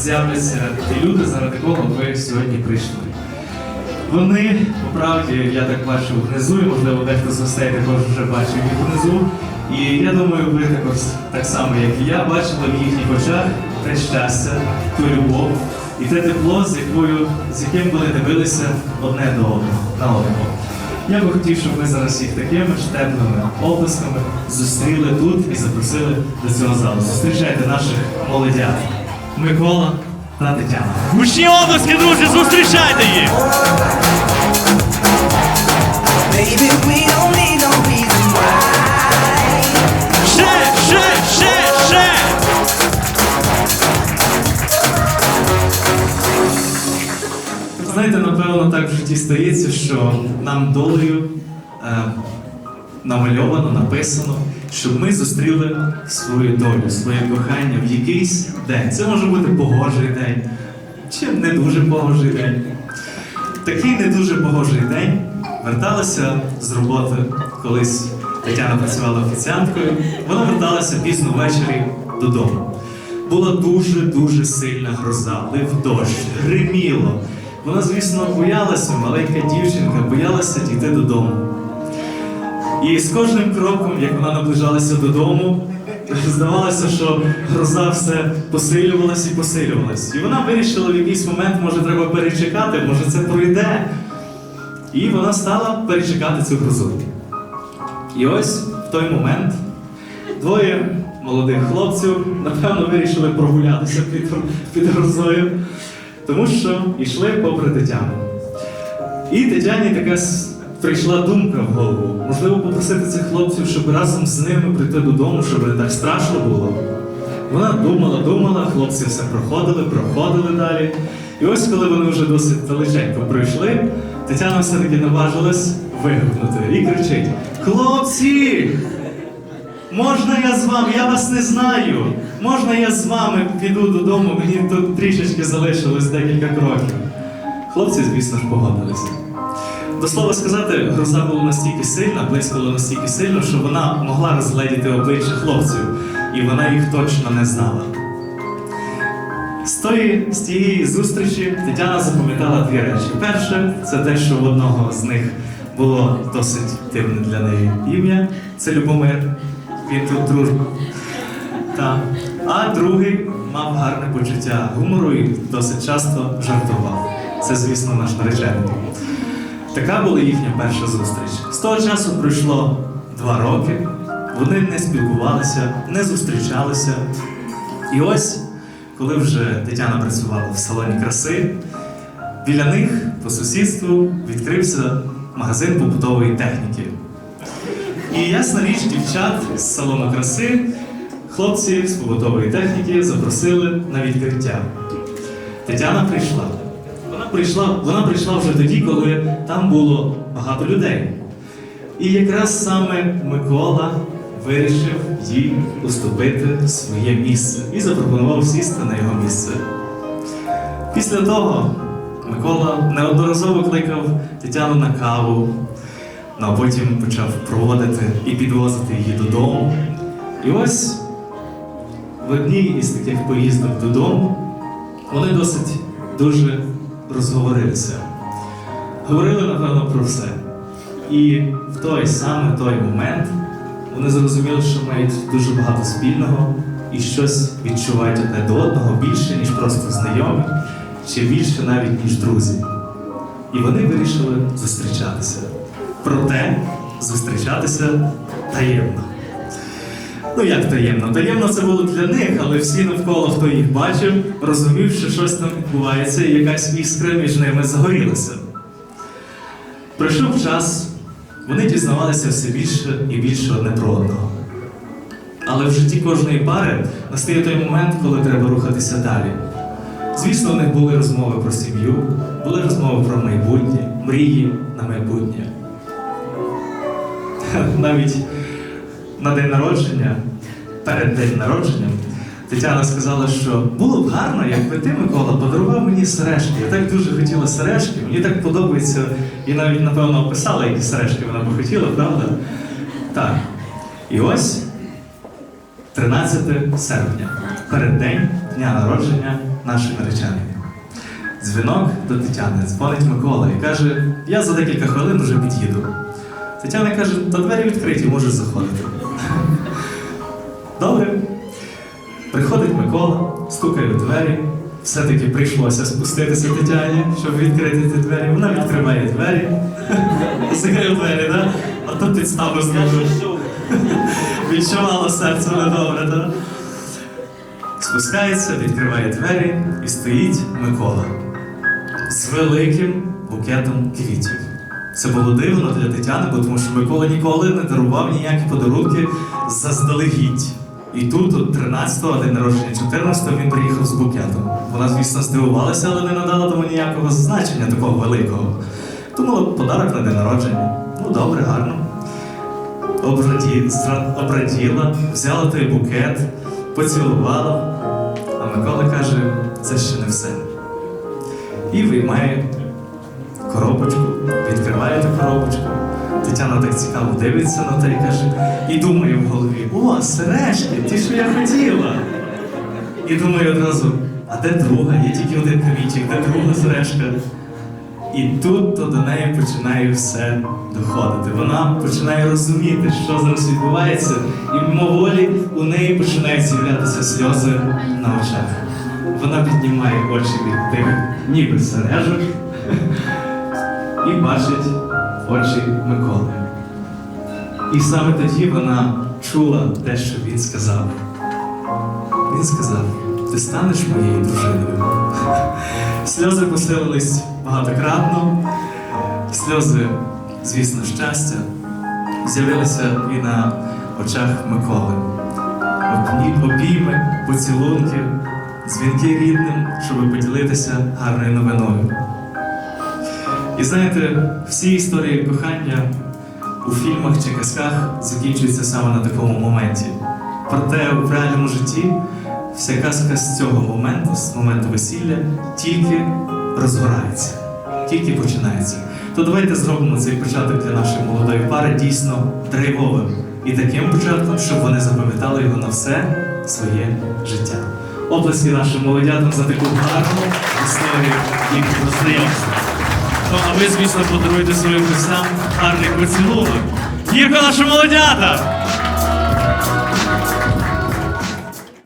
з'являться ті люди, заради кого ви сьогодні прийшли. Вони, по правді, я так бачив внизу, і можливо дехто з гостей також вже бачив їх внизу. І я думаю, ви також так само, як і я, бачили в їхніх очах те щастя, ту любов і те тепло, з якою з яким вони дивилися одне до одного на одного. Я би хотів, щоб ми зараз їх такими ж теплими оплесками зустріли тут і запросили до цього залу. Зустрічайте наших молодят Микола та Тетяна. Гучні обласки, друзі, зустрічайте їх! Ще, ще, ще, ще! Знаєте, напевно, так в житті стається, що нам долею е, намальовано, написано, щоб ми зустріли свою долю, своє кохання в якийсь день. Це може бути погожий день, чи не дуже погожий день. Такий не дуже погожий день верталася з роботи колись Тетяна працювала офіціанткою. Вона верталася пізно ввечері додому. Була дуже-дуже сильна гроза, лив дощ, гриміло. Вона, звісно, боялася, маленька дівчинка, боялася дійти додому. І з кожним кроком, як вона наближалася додому, здавалося, що гроза все посилювалась і посилювалась. І вона вирішила в якийсь момент, може, треба перечекати, може це пройде. І вона стала перечекати цю грозу. І ось в той момент двоє молодих хлопців, напевно, вирішили прогулятися під, під грозою, тому що йшли попри Тетяну. І Тетяні така с- прийшла думка в голову. Можливо, попросити цих хлопців, щоб разом з ними прийти додому, щоб не так страшно було. Вона думала, думала, хлопці все проходили, проходили далі. І ось, коли вони вже досить далеченько пройшли, Тетяна все-таки наважилась вигукнути і кричить: Хлопці! Можна я з вами? Я вас не знаю. Можна я з вами піду додому? Мені тут трішечки залишилось декілька кроків. Хлопці, звісно ж, погодилися. До слова сказати, гроза була настільки сильна, блискала настільки сильно, що вона могла розгледіти обличчя хлопців, і вона їх точно не знала. З, тої, з тієї зустрічі Тетяна запам'ятала дві речі. Перше, це те, що в одного з них було досить дивне для неї ім'я. Це Любомир. Він тут дружба. Так. А другий мав гарне почуття гумору і досить часто жартував. Це, звісно, наш наречений. Така була їхня перша зустріч. З того часу пройшло два роки. Вони не спілкувалися, не зустрічалися. І ось, коли вже Тетяна працювала в салоні краси, біля них по сусідству відкрився магазин побутової техніки. І ясна річ, дівчат з салону краси, хлопці з побутової техніки запросили на відкриття. Тетяна прийшла. Прийшла, вона прийшла вже тоді, коли там було багато людей. І якраз саме Микола вирішив їй уступити своє місце і запропонував сісти на його місце. Після того Микола неодноразово кликав Тетяну на каву, ну, а потім почав проводити і підвозити її додому. І ось в одній із таких поїздок додому вони досить дуже розговорилися. Говорили, напевно, про все. І в той саме той момент вони зрозуміли, що мають дуже багато спільного і щось відчувають одне до одного більше, ніж просто знайомі, чи більше навіть, ніж друзі. І вони вирішили зустрічатися. Проте зустрічатися таємно. Ну як таємно? Таємно це було для них, але всі навколо, хто їх бачив, розумів, що щось там відбувається, і якась іскра між ними загорілася. Пройшов час, вони дізнавалися все більше і більше одне про одного. Але в житті кожної пари настає той момент, коли треба рухатися далі. Звісно, у них були розмови про сім'ю, були розмови про майбутнє, мрії на майбутнє. Навіть на день народження, перед день народженням, Тетяна сказала, що було б гарно, якби ти, Микола, подарував мені сережки. Я так дуже хотіла сережки, мені так подобається, і навіть, напевно, описала, які сережки вона би хотіла, правда? Так. І ось 13 серпня, переддень дня народження нашої нареченої. Дзвінок до Тетяни, дзвонить Микола і каже: я за декілька хвилин вже під'їду. Тетяна каже, та двері відкриті, можеш заходити. Добре. Приходить Микола, стукає у двері. Все-таки прийшлося спуститися Тетяні, щоб відкрити ті двері. Вона відкриває двері. Закрив двері? Да? А тут підставу знову. Відчувало серце недобре, так? Спускається, відкриває двері і стоїть Микола з великим букетом квітів. Це було дивно для Тетяни, бо тому що Микола ніколи не дарував ніякі подарунки заздалегідь. І тут, 13-го, день народження 14-го, він приїхав з букетом. Вона, звісно, здивувалася, але не надала тому ніякого значення такого великого. Думала, подарок на день народження. Ну, добре, гарно. Обраді, обраділа, взяла той букет, поцілувала. А Микола каже, це ще не все. І виймає коробочку, відкриває ту коробочку. Тетяна так цікаво дивиться на те і каже, і думає в голові: о, сережки, ті, що я хотіла. І думає одразу, а де друга? Є тільки один камінчик, де друга сережка? І тут то до неї починає все доходити. Вона починає розуміти, що зараз відбувається, і мимоволі у неї починають з'являтися сльози на очах. Вона піднімає очі від тих ніби сережок і бачить очі Миколи. І саме тоді вона чула те, що він сказав. Він сказав: ти станеш моєю дружиною. Сльози посилились багатократно, сльози, звісно, щастя, з'явилися і на очах Миколи. Обійми, поцілунки, дзвінки рідним, щоб поділитися гарною новиною. І знаєте, всі історії кохання у фільмах чи казках закінчуються саме на такому моменті. Проте в реальному житті вся казка з цього моменту, з моменту весілля, тільки розгорається, тільки починається. То давайте зробимо цей початок для нашої молодої пари дійсно драйвовим і таким початком, щоб вони запам'ятали його на все своє життя. Оплески нашим молодятам за таку гарну історію їх знайомства. Ну, а ви, звісно, подаруйте своїм гостям гарний поцілунок. Є наші молодята!